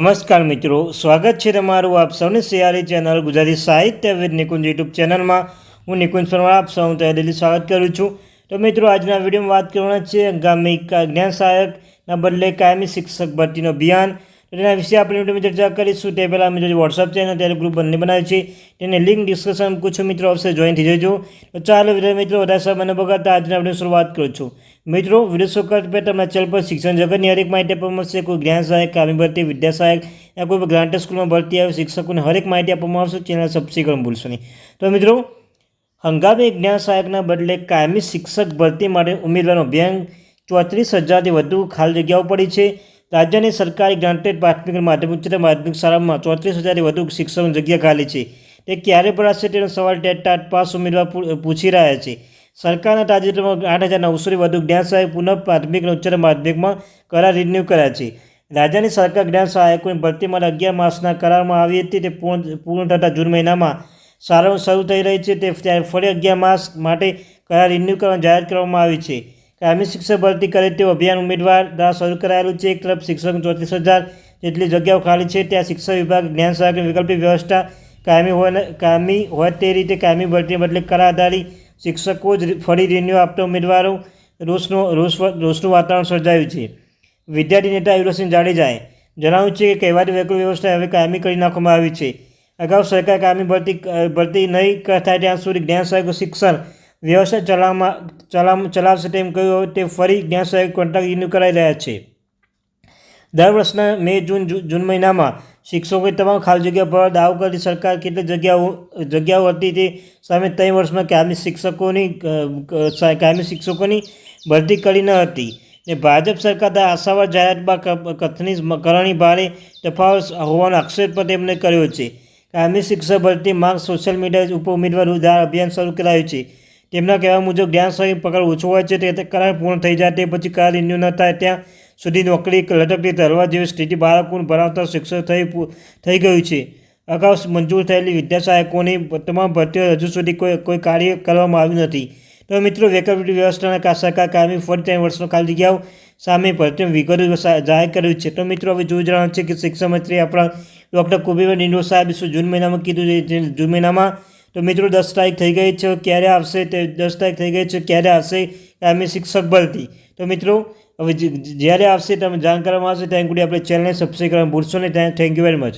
નમસ્કાર મિત્રો, સ્વાગત છે તમારું આપ સૌની સિયારી ચેનલ ગુજરાતી સાહિત્ય વિદ નિકુંજ યુટ્યુબ ચેનલમાં. હું નિકુંજ પરમાર, આપ સૌનું તહેદિલી સ્વાગત કરું છું. તો મિત્રો, આજના વિડીયોમાં વાત કરવાના છે આગામી જ્ઞાન સહાયકના બદલે કાયમી શિક્ષક ભરતીનો અભિયાન. તેના વિશે આપણે વિડીયોમાં ચર્ચા કરીશું. તે પહેલાં મિત્રો જે વોટ્સઅપ ચેનલ ત્યારે ગ્રુપ બંને બનાવે છે. તેને લિંક ડિસ્કશન પૂછો મિત્રો આવશે, જોઈન થઈ જજો. તો ચાલો મિત્રો, વધારે સમય મને બગાડતા આજે આપણે શરૂઆત કરું છું. મિત્રો, વીડિયો શો કરતા પહેલાં તમારા ચેનલ પર શિક્ષણ જગતની હરેક માહિતી આપવામાં આવશે કોઈ જ્ઞાન સહાયક કામી ભરતી, વિદ્યા સહાયક યા કોઈ ગ્રાન્ટ સ્કૂલમાં ભરતી આવે, શિક્ષકોને હરેક માહિતી આપવામાં આવશે. ચેનલ સબસ્ક્રાઈબ કરવાનું ભૂલશો નહીં. તો મિત્રો, હંગામી જ્ઞાન સહાયકના બદલે કાયમી શિક્ષક ભરતી માટે ઉમેદવારનો અભિયાન ચોત્રીસ હજારથી વધુ ખાલી જગ્યાઓ પડી છે. રાજ્યની સરકારી ગ્રાન્ટેડ પ્રાથમિક માધ્યમ ઉચ્ચતર માધ્યમિક શાળામાં ચોત્રીસ હજારથી વધુ શિક્ષકોની જગ્યા ખાલી છે. તે ક્યારે ભરાશે તેનો સવાલ ટેટ ટાટ પાસ ઉમેદવાર પૂછી રહ્યા છે. સરકારના તાજેતરમાં આઠ હજાર નવસોથી વધુ જ્ઞાન સહાયક પુનઃ પ્રાથમિક અને ઉચ્ચતર માધ્યમિકમાં કરાર રિન્યૂ કર્યા છે. રાજ્યની સરકાર જ્ઞાન સહાયકોની ભરતી માટે અગિયાર માસના કરારમાં આવી હતી. તે પૂર્ણ પૂર્ણ થતાં જૂન મહિનામાં શાળાઓ શરૂ થઈ રહી છે. તે ફરી અગિયાર માસ માટે કરાર રિન્યૂ કરવાની જાહેરાત કરવામાં આવી છે. કાયમી શિક્ષક ભરતી કરે તેવું અભિયાન ઉમેદવાર દ્વારા શરૂ કરાયેલું છે. એક તરફ શિક્ષક ચોત્રીસ હજાર જેટલી જગ્યાઓ ખાલી છે. ત્યાં શિક્ષણ વિભાગ, જ્ઞાન સહાયકની વૈકલ્પિક વ્યવસ્થા કાયમી હોય કાયમી હોય તે રીતે કાયમી ભરતી બદલે કરા આધારિત શિક્ષકો જ ફરી રિન્યુ આપતા ઉમેદવારો રોષનો, રોષ, રોષનું વાતાવરણ સર્જાયું છે. વિદ્યાર્થી નેતા યુવરાજસિંહ જાડેજાએ જણાવ્યું છે કે કહેવાતી વૈકલ્પિક વ્યવસ્થા હવે કાયમી કરી નાખવામાં આવી છે. અગાઉ સરકાર કાયમી ભરતી ભરતી નહીં થાય ત્યાં સુધી જ્ઞાન સહાયક, શિક્ષણ વ્યવસ્થા ચલાવવામાં ચલાવ ચલાવશે તેમ કહ્યું તે ફરી જ્ઞાન સહાયક કોન્ટ્રાક્ટ રિન્યૂ કરાઈ રહ્યા છે. દર વર્ષના મે, જૂન જૂન મહિનામાં શિક્ષકોએ તમામ ખાલી જગ્યા પર દાવ કરી સરકાર કેટલી જગ્યાઓ જગ્યાઓ હતી તે સામે ત્રણ વર્ષમાં કાયમી શિક્ષકોની કાયમી શિક્ષકોની ભરતી કરી ન હતી. ને ભાજપ સરકાર દ્વારા આશાવાદ જાહેરાતમાં બાદ કથની કરણી ભારે તફાવત હોવાનો આક્ષેપ પણ તેમણે કર્યો છે. કાયમી શિક્ષક ભરતી માંગ સોશિયલ મીડિયા ઉપર ઉમેદવાર દ્વારા અભિયાન શરૂ કરાયું છે. તેમના કહેવા મુજબ જ્ઞાન સહાયક પગાર ઓછો હોય છે, તે કરાર પૂર્ણ થઈ જાય, તે પછી કરાર રિન્યુ ન થાય, ત્યાં સુધી નોકરી લટકતી ધરવા જેવી સ્થિતિ બાળકોને ભરાવતા શિક્ષક થઈ થઈ ગયું છે. અગાઉ મંજૂર થયેલી વિદ્યાસહાયકોની તમામ ભરતીઓ હજુ સુધી કોઈ કોઈ કાર્ય કરવામાં આવ્યું નથી. તો મિત્રો વેકલ્પિક વ્યવસ્થાના સરકાર કાયમી ફરી ત્રણ વર્ષનો ખાલી જગ્યાઓ સામે ભરતીઓ વિગતો જાહેર કર્યું છે. તો મિત્રો, હવે જોઈ જણાવ્યું છે કે શિક્ષણ મંત્રી આપણા ડૉક્ટર કુબેર નિંડો સાહેબ શું જૂન મહિનામાં કીધું છે જૂન મહિનામાં તો મિત્રો દસ તારીખ થઈ ગઈ છે. ક્યારે આવશે તે દસ તારીખ થઈ ગઈ છે. ક્યારે આવશે અમે શિક્ષક ભરતી તો મિત્રો, હવે જ્યારે આવશે, તમે જાણ કરવામાં આવશે. ત્યાં સુધી આપણે ચેનલને સબસ્ક્રાઈબ કરવાનું ભૂલશો નહીં. Thank you very much